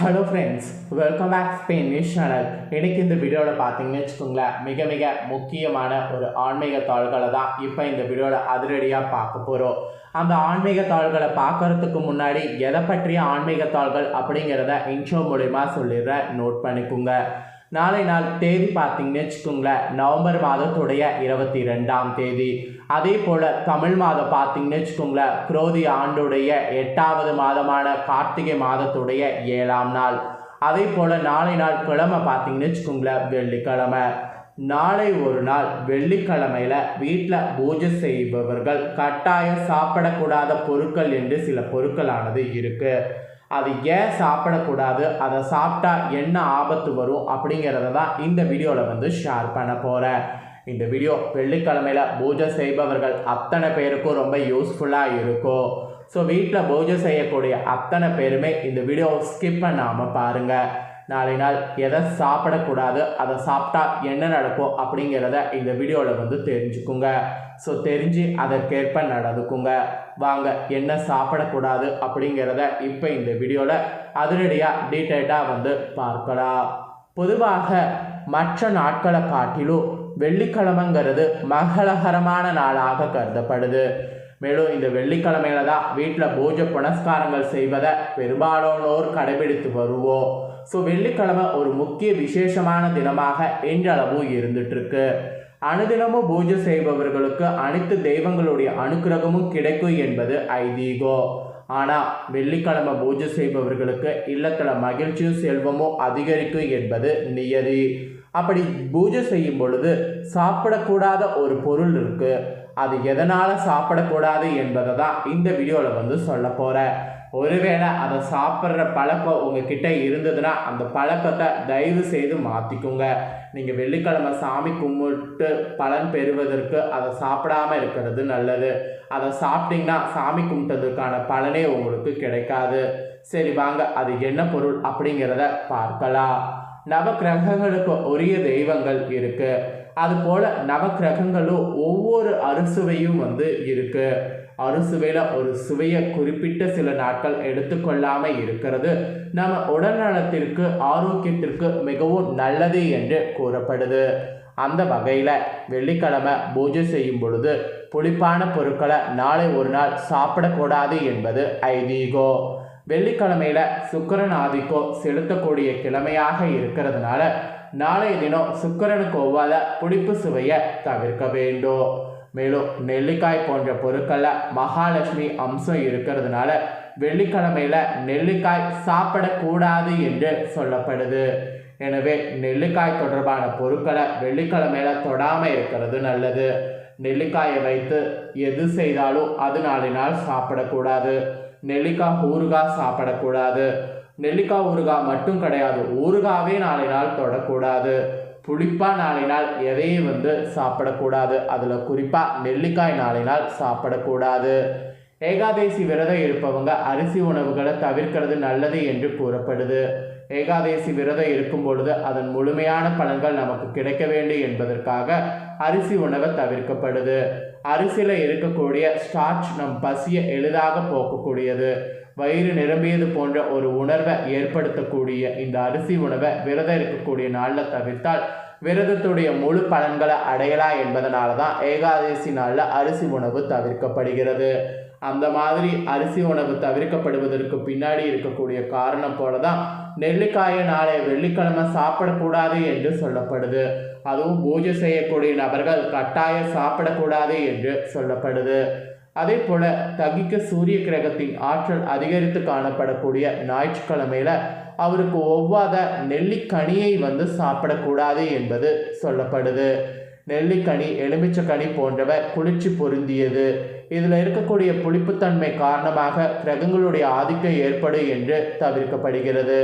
Hello friends welcome back news channel இன்றைக்கி இந்த வீடியோவில் பார்த்தீங்கன்னு வச்சுக்கோங்களேன் மிக மிக முக்கியமான ஒரு ஆன்மீக தாள்களை தான் இப்போ இந்த வீடியோவில் அதிரடியாக பார்க்க போகிறோம் அந்த ஆன்மீக தாள்களை பார்க்கறதுக்கு முன்னாடி எதை பற்றிய ஆன்மீக தாள்கள் அப்படிங்கிறத இன்ஷோ மூலிமா சொல்லிடுறேன். நோட் பண்ணிக்கோங்க. நாளை நாள் தேதி பார்த்தீங்கன்னு வச்சுக்கோங்களேன். நவம்பர் மாதத்துடைய இருபத்தி ரெண்டாம் தேதி. அதே போல் தமிழ் மாதம் பார்த்தீங்கன்னு வச்சுக்கோங்களேன். குரோதி ஆண்டுடைய எட்டாவது மாதமான கார்த்திகை மாதத்துடைய ஏழாம் நாள். அதே போல் நாளை நாள் கிழமை பார்த்தீங்கன்னு வச்சுக்கோங்களேன் வெள்ளிக்கிழமை. நாளை ஒரு நாள் வெள்ளிக்கிழமையில் வீட்டில் பூஜை செய்பவர்கள் கட்டாயம் சாப்பிடக்கூடாத பொருட்கள் என்று சில பொருட்களானது இருக்குது அது ஏன் சாப்பிடக்கூடாது? அதை சாப்பிட்டா என்ன ஆபத்து வரும் அப்படிங்கிறத தான் இந்த வீடியோவில் வந்து ஷேர் பண்ண போகிறேன் இந்த வீடியோ வெள்ளிக்கிழமையில் பூஜை செய்பவர்கள் அத்தனை பேருக்கும் ரொம்ப யூஸ்ஃபுல்லாக இருக்கும். ஸோ வீட்டில் பூஜை செய்யக்கூடிய அத்தனை பேருமே இந்த வீடியோ ஸ்கிப் பண்ணாமல் பாருங்கள் நாளை நாள் எதை சாப்பிடக்கூடாது அதை சாப்பிட்டா என்ன நடக்கும் அப்படிங்கிறத இந்த வீடியோவில் வந்து தெரிஞ்சுக்குங்க. ஸோ தெரிஞ்சு அதற்கேற்ப நடந்துக்குங்க. வாங்க என்ன சாப்பிடக்கூடாது அப்படிங்கிறத இப்போ இந்த வீடியோவில் அதிரடியாக டீட்டெயில்டாக வந்து பார்க்கலாம். பொதுவாக மற்ற நாட்களை காட்டிலும் வெள்ளிக்கிழமைங்கிறது மங்களகரமான நாளாக கருதப்படுது. மேலும் இந்த வெள்ளிக்கிழமையில தான் வீட்டில் பூஜை புனஸ்காரங்கள் செய்வதை பெரும்பாலானோர் கடைபிடித்து வருவோம். ஸோ வெள்ளிக்கிழமை ஒரு முக்கிய விசேஷமான தினமாக இன்றளவும் இருந்துட்டுருக்கு. அனுதினமும் பூஜை செய்பவர்களுக்கு அனைத்து தெய்வங்களுடைய அனுக்கிரகமும் கிடைக்கும் என்பது ஐதீகம் ஆனால் வெள்ளிக்கிழமை பூஜை செய்பவர்களுக்கு இல்லத்தில் மகிழ்ச்சியும் செல்வமும் அதிகரிக்கும் என்பது நியதி. அப்படி பூஜை செய்யும் பொழுது சாப்பிடக்கூடாத ஒரு பொருள் இருக்குது அது எதனால் சாப்பிடக்கூடாது என்பதை தான் இந்த வீடியோவில் வந்து சொல்ல போகிறேன் ஒருவேளை அதை சாப்பிட்ற பழக்கம் உங்ககிட்ட இருந்ததுன்னா அந்த பழக்கத்தை தயவு செய்து மாற்றிக்குங்க நீங்கள் வெள்ளிக்கிழமை சாமி கும்பிட்டு பலன் பெறுவதற்கு அதை சாப்பிடாம இருக்கிறது நல்லது. அதை சாப்பிட்டீங்கன்னா சாமி கும்பிட்டதுக்கான பலனே உங்களுக்கு கிடைக்காது. சரி வாங்க அது என்ன பொருள் அப்படிங்கிறத பார்க்கலாம். நவக்கிரகங்களுக்கு உரிய தெய்வங்கள் இருக்குது அதுபோல் நவக்கிரகங்களும் ஒவ்வொரு அறுசுவையும் வந்து இருக்குது அறுசுவையில் ஒரு சுவையை குறிப்பிட்ட சில நாட்கள் எடுத்துக்கொள்ளாமல் இருக்கிறது. நம்ம உடல் நலத்திற்கு ஆரோக்கியத்திற்கு மிகவும் நல்லது என்று கூறப்படுது. அந்த வகையில் வெள்ளிக்கிழமை பூஜை செய்யும் பொழுது புளிப்பான பொருட்களை நாளை ஒரு நாள் சாப்பிடக்கூடாது என்பது ஐதீகம் வெள்ளிக்கிழமையில சுக்கரன் ஆதிக்கம் செலுத்தக்கூடிய கிழமையாக இருக்கிறதுனால நாளைய தினம் சுக்கரனுக்கு ஒவ்வாத புளிப்பு சுவையை தவிர்க்க வேண்டும். மேலும் நெல்லிக்காய் போன்ற பொருட்களில் மகாலட்சுமி அம்சம் இருக்கிறதுனால வெள்ளிக்கிழமையில் நெல்லிக்காய் சாப்பிடக்கூடாது என்று சொல்லப்படுது. எனவே நெல்லிக்காய் தொடர்பான பொருட்களை வெள்ளிக்கிழமையில தொடாமல் இருக்கிறது நல்லது. நெல்லிக்காயை வைத்து எது செய்தாலும் அது நாளை நாள் சாப்பிடக்கூடாது. நெல்லிக்காய் ஊறுகாய் சாப்பிடக்கூடாது. நெல்லிக்காய் ஊறுகாய் மட்டும் கிடையாது ஊறுகாவே நாளை நாள் தொடக்கூடாது. புளிப்பாக நாளினால் எதையும் வந்து சாப்பிடக்கூடாது. அதில் குறிப்பாக நெல்லிக்காய் நாளை நாள் சாப்பிடக்கூடாது. ஏகாதேசி விரதம் இருப்பவங்க அரிசி உணவுகளை தவிர்க்கிறது நல்லது என்று கூறப்படுது. ஏகாதேசி விரதம் இருக்கும் பொழுது அதன் முழுமையான பலன்கள் நமக்கு கிடைக்க வேண்டும் என்பதற்காக அரிசி உணவை தவிர்க்கப்படுது. அரிசியில் இருக்கக்கூடிய ஸ்டார்ச் நம் பசியை எளிதாக போக்கக்கூடியது. வயிறு நிரம்பியது போன்ற ஒரு உணர்வை ஏற்படுத்தக்கூடிய இந்த அரிசி உணவை விரதம் இருக்கக்கூடிய நாளில் தவிர்த்தால் விரதத்துடைய முழு பலன்களை அடையலாம் என்பதனால தான் ஏகாதசி நாளில் அரிசி உணவு தவிர்க்கப்படுகிறது. அந்த மாதிரி அரிசி உணவு தவிர்க்கப்படுவதற்கு பின்னாடி இருக்கக்கூடிய காரணம் போல தான் நெல்லிக்காயை நாளை வெள்ளிக்கிழமை சாப்பிடக்கூடாது என்று சொல்லப்படுது. அதுவும் பூஜை செய்யக்கூடிய நபர்கள் கட்டாயம் சாப்பிடக்கூடாது என்று சொல்லப்படுது. அதே போல தகிக்க சூரிய கிரகத்தின் ஆற்றல் அதிகரித்து காணப்படக்கூடிய ஞாயிற்றுக்கிழமையில அவருக்கு ஒவ்வாத நெல்லிக்கனியை வந்து சாப்பிடக்கூடாது என்பது சொல்லப்படுது. நெல்லிக்கனி எலுமிச்சக்கனி போன்றவை குளிர்ச்சி பொருந்தியது. இதில் இருக்கக்கூடிய புளிப்புத்தன்மை காரணமாக கிரகங்களுடைய ஆதிக்கம் ஏற்படும் என்று தவிர்க்கப்படுகிறது.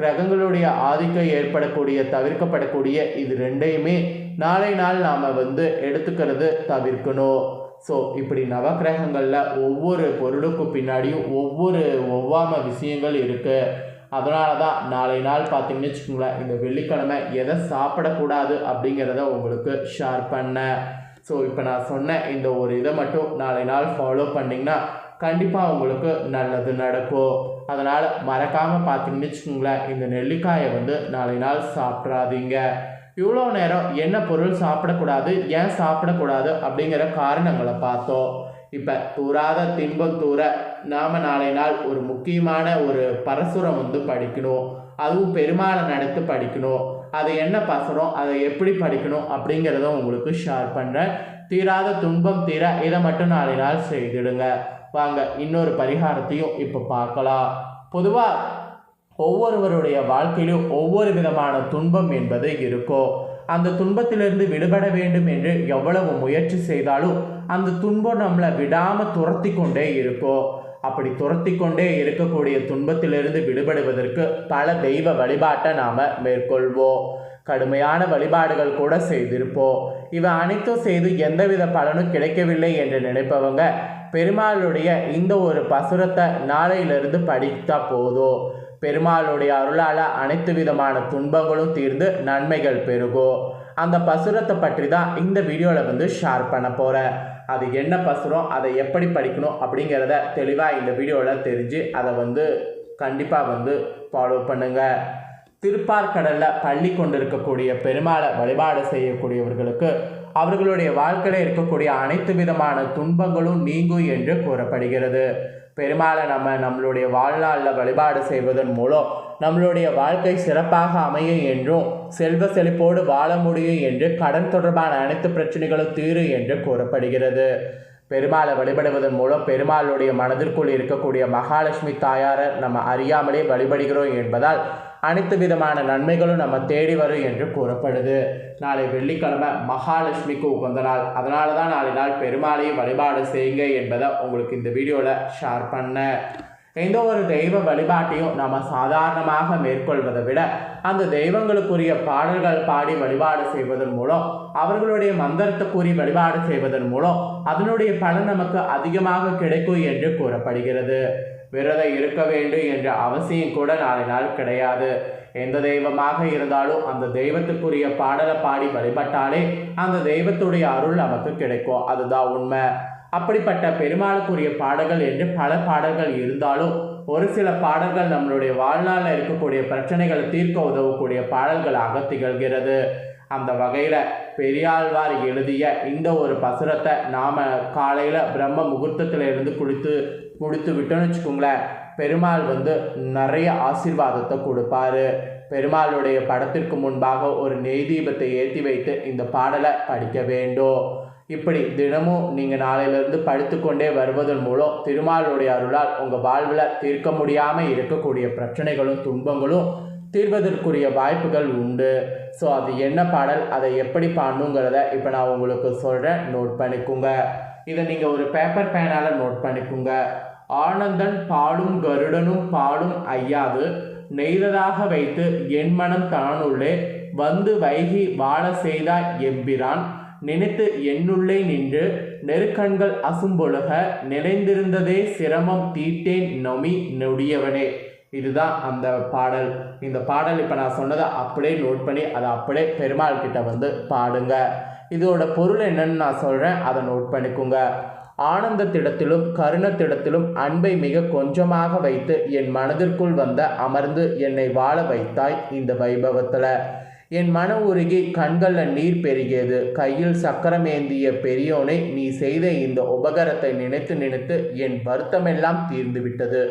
கிரகங்களுடைய ஆதிக்கம் ஏற்படக்கூடிய தவிர்க்கப்படக்கூடிய இது ரெண்டையுமே நாளை நாள் நாம் வந்து எடுத்துக்கிறது தவிர்க்கணும். ஸோ இப்படி நவக்கிரகங்களில் ஒவ்வொரு பொருளுக்கும் பின்னாடியும் ஒவ்வொரு ஒவ்வாம விஷயங்கள் இருக்குது அதனால தான் நாளை நாள் பார்த்தீங்கன்னு வச்சுக்கோங்களேன் இந்த வெள்ளிக்கிழமை எதை சாப்பிடக்கூடாது அப்படிங்கிறத உங்களுக்கு ஷேர் பண்ணேன் ஸோ இப்போ நான் சொன்ன இந்த ஒரு இதை மட்டும் நாளை நாள் ஃபாலோ பண்ணிங்கன்னா கண்டிப்பாக உங்களுக்கு நல்லது நடக்கும். அதனால் மறக்காமல் பார்த்தீங்கன்னு வச்சுக்கோங்களேன் இந்த நெல்லிக்காயை வந்து நாளை நாள் சாப்பிட்றாதீங்க இவ்வளோ நேரம் என்ன பொருள் சாப்பிடக்கூடாது ஏன் சாப்பிடக்கூடாது அப்படிங்கிற காரணங்களை பார்த்தோம். இப்போ தூராத தின்பம் தூர நாம் நாளை நாள் ஒரு முக்கியமான ஒரு பரசுரம் வந்து படிக்கணும். அதுவும் பெருமாளை நடத்து படிக்கணும். அது என்ன பசரம் அதை எப்படி படிக்கணும் அப்படிங்கிறத உங்களுக்கு ஷேர் பண்ணுறேன் தீராத துன்பம் தீர இதை மட்டும் நாளை நாள் செய்திடுங்க. வாங்க இன்னொரு பரிகாரத்தையும் இப்போ பார்க்கலாம். பொதுவாக ஒவ்வொருவருடைய வாழ்க்கையிலும் ஒவ்வொரு விதமான துன்பம் என்பது இருக்கும் அந்த துன்பத்திலிருந்து விடுபட வேண்டும் என்று எவ்வளவு முயற்சி செய்தாலும் அந்த துன்பம் நம்மளை விடாமல் துரத்தி கொண்டே இருக்கும் அப்படி துரத்தி கொண்டே இருக்கக்கூடிய துன்பத்திலிருந்து விடுபடுவதற்கு பல தெய்வ வழிபாட்டை நாம் மேற்கொள்வோம் கடுமையான வழிபாடுகள் கூட செய்திருப்போம் இவை அனைத்தும் செய்து எந்தவித பலனும் கிடைக்கவில்லை என்று நினைப்பவங்க பெருமாளுடைய இந்த ஒரு பசுரத்தை நாளையிலிருந்து படித்தா போதும். பெருமாளுடைய அருளால் அனைத்து விதமான துன்பங்களும் தீர்ந்து நன்மைகள் பெருகும் அந்த பசுரத்தை பற்றி தான் இந்த வீடியோவில் வந்து ஷேர் பண்ண போகிறேன் அது என்ன பசுரம் அதை எப்படி படிக்கணும் அப்படிங்கிறத தெளிவாக இந்த வீடியோவில் தெரிஞ்சு அதை வந்து கண்டிப்பாக வந்து ஃபாலோ பண்ணுங்கள் திருப்பார்கடலில் பள்ளி கொண்டிருக்கக்கூடிய பெருமாளை வழிபாடு செய்யக்கூடியவர்களுக்கு அவர்களுடைய வாழ்க்கையில் இருக்கக்கூடிய அனைத்து விதமான துன்பங்களும் நீங்கும் என்று கூறப்படுகிறது. பெருமாளை நம்ம நம்மளுடைய வாழ்நாளில் வழிபாடு செய்வதன் மூலம் நம்மளுடைய வாழ்க்கை சிறப்பாக அமையும் என்றும் செல்வ செழிப்போடு வாழ முடியும் என்று கடன் தொடர்பான அனைத்து பிரச்சனைகளும் தீரும் என்று கூறப்படுகிறது. பெருமாளை வழிபடுவதன் மூலம் பெருமாளுடைய மனதிற்குள் இருக்கக்கூடிய மகாலட்சுமி தாயாரை நம்ம அறியாமலே வழிபடுகிறோம் என்பதால் அனைத்து விதமான நன்மைகளும் நம்ம தேடி வரும் என்று கூறப்படுது. நாளை வெள்ளிக்கிழமை மகாலட்சுமிக்கு உகந்த நாள். அதனால தான் நாளை நாள் பெருமாளையும் வழிபாடு செய்யுங்க என்பதை உங்களுக்கு இந்த வீடியோவில் ஷேர் பண்ணேன். எந்த ஒரு தெய்வ வழிபாட்டையும் நம்ம சாதாரணமாக மேற்கொள்வதை விட அந்த தெய்வங்களுக்குரிய பாடல்கள் பாடி வழிபாடு செய்வதன் மூலம் அவர்களுடைய மந்திரத்தை கூறி வழிபாடு செய்வதன் மூலம் அதனுடைய பலன் நமக்கு அதிகமாக கிடைக்கும் என்று கூறப்படுகிறது. விரதம் இருக்க வேண்டும் என்ற அவசியம் கூட நாளை நாள் கிடையாது. எந்த தெய்வமாக இருந்தாலும் அந்த தெய்வத்துக்குரிய பாடலை பாடி வழிபட்டாலே அந்த தெய்வத்துடைய அருள் நமக்கு கிடைக்கும். அதுதான் உண்மை. அப்படிப்பட்ட பெருமாளுக்குரிய பாடல்கள் என்று பல பாடல்கள் இருந்தாலும் ஒரு சில பாடல்கள் நம்மளுடைய வாழ்நாளில் இருக்கக்கூடிய பிரச்சனைகளை தீர்க்க உதவக்கூடிய பாடல்களாக திகழ்கிறது. அந்த வகையில் பெரியாழ்வார் எழுதிய இந்த ஒரு பசுரத்தை நாம் காலையில் பிரம்ம முகூர்த்தத்தில் இருந்து குளித்து முடித்து விட்டோன்னு வச்சுக்கோங்களேன் பெருமாள் வந்து நிறைய ஆசீர்வாதத்தை கொடுப்பாரு. பெருமாளுடைய படத்திற்கு முன்பாக ஒரு நெய் தீபத்தை ஏற்றி வைத்து இந்த பாடலை படிக்க வேண்டும். இப்படி தினமும் நீங்கள் நாளையிலிருந்து படித்துக்கொண்டே வருவதன் மூலம் திருமாலுடைய அருளால் உங்கள் வாழ்வில் தீர்க்க முடியாமல் இருக்கக்கூடிய பிரச்சனைகளும் துன்பங்களும் தீர்வதற்குரிய வாய்ப்புகள் உண்டு. ஸோ அது என்ன பாடல் அதை எப்படி பாடணுங்கிறத இப்போ நான் உங்களுக்கு சொல்கிறேன் நோட் பண்ணிக்கோங்க. இதை நீங்கள் ஒரு பேப்பர் பேனால் நோட் பண்ணிக்கோங்க. ஆனந்தன் பாடும் கருடனும் பாடும் ஐயாது. நெய்ததாக வைத்து என் மனம் தானுள்ளே. வந்து வைகி வாழ செய்தாய் எம்பிரான். நினைத்து என்னுள்ளே நின்று நெருக்கண்கள் அசும்பொழுக. நிறைந்திருந்ததே சிரமம் தீட்டேன் நொமி நொடியவனே. இதுதான் அந்த பாடல். இந்த பாடல் இப்போ நான் சொன்னதை அப்படியே நோட் பண்ணி அதை அப்படியே பெருமாள் கிட்ட வந்து பாடுங்க. இதோட பொருள் என்னன்னு நான் சொல்கிறேன் அதை நோட் பண்ணிக்கோங்க. ஆனந்தத்திடத்திலும் கருணத்திடத்திலும் அன்பை மிக கொஞ்சமாக வைத்து என் மனதிற்குள் வந்த அமர்ந்து என்னை வாழ வைத்தாய் இந்த வைபவத்தில். என் மன உருகி கண்களில் நீர் பெருகியது. கையில் சக்கரமேந்திய பெரியோனை நீ செய்த இந்த உபகரத்தை நினைத்து நினைத்து என் வருத்தமெல்லாம் தீர்ந்து விட்டது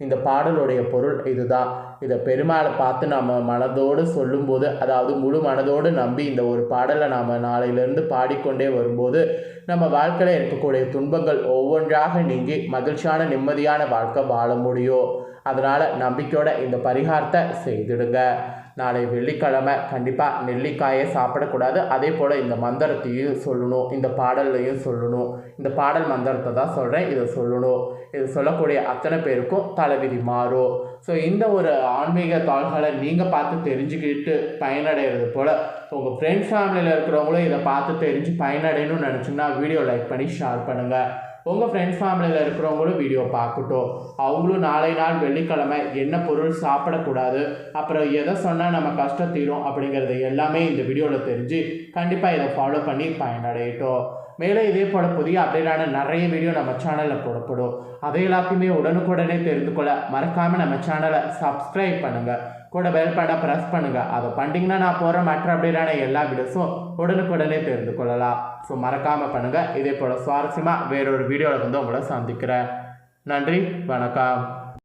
இந்த பாடலுடைய பொருள் இதுதான். இதை பெருமாளை பார்த்து நம்ம மனதோடு சொல்லும்போது அதாவது முழு மனதோடு நம்பி இந்த ஒரு பாடலை நாம் நாளையிலேருந்து பாடிக்கொண்டே வரும்போது நம்ம வாழ்க்கையில் இருக்கக்கூடிய துன்பங்கள் ஒவ்வொன்றாக நீங்கி மகிழ்ச்சியான நிம்மதியான வாழ்க்கை வாழ முடியும். அதனால் நம்பிக்கையோட இந்த பரிகாரத்தை செய்திடுங்க. நாளை வெள்ளிக்கிழமை கண்டிப்பாக நெல்லிக்காயை சாப்பிடக்கூடாது. அதே போல் இந்த மந்திரத்தையும் சொல்லணும். இந்த பாடல்லையும் சொல்லணும். இந்த பாடல் மந்திரத்தை தான் சொல்கிறேன் இதை சொல்லணும். இது சொல்லக்கூடிய அத்தனை பேருக்கும் தலைவிதி மாறும். ஸோ இந்த ஒரு ஆன்மீக தாள்களை நீங்கள் பார்த்து தெரிஞ்சுக்கிட்டு பயனடைகிறது போல் உங்கள் ஃப்ரெண்ட்ஸ் ஃபேமிலியில் இருக்கிறவங்களும் இதை பார்த்து தெரிஞ்சு பயனடையணும்னு நினச்சிங்கன்னா வீடியோ லைக் பண்ணி ஷேர் பண்ணுங்கள் உங்கள் ஃப்ரெண்ட்ஸ் ஃபேமிலியில் இருக்கிறவங்களும் வீடியோ பார்க்கட்டும். அவங்களும் நாளை நாள் வெள்ளிக்கிழமை என்ன பொருள் சாப்பிடக்கூடாது அப்புறம் எதை சொன்னால் நம்ம கஷ்டம் தீரும் அப்படிங்கிறது எல்லாமே இந்த வீடியோவில் தெரிஞ்சு கண்டிப்பாக இதை ஃபாலோ பண்ணி பயனடையட்டும். மேலே இதே போல் புதிய அப்டேட்டான நிறைய வீடியோ நம்ம சேனலில் போடப்படும். அதை எல்லாத்தையுமே உடனுக்குடனே தெரிந்து கொள்ள மறக்காமல் நம்ம சேனலை சப்ஸ்கிரைப் பண்ணுங்கள் கூட பெல் பண்ண ப்ரெஸ் பண்ணுங்கள் அதை பண்ணிட்டீங்கன்னா நான் போகிற மற்ற அப்டேட்டான எல்லா வீடியோஸும் உடனுக்குடனே தெரிந்து கொள்ளலாம். ஸோ மறக்காமல் பண்ணுங்கள் இதே போல் சுவாரஸ்யமாக வேறொரு வீடியோவில் வந்து உங்களை சந்திக்கிறேன். நன்றி. வணக்கம்.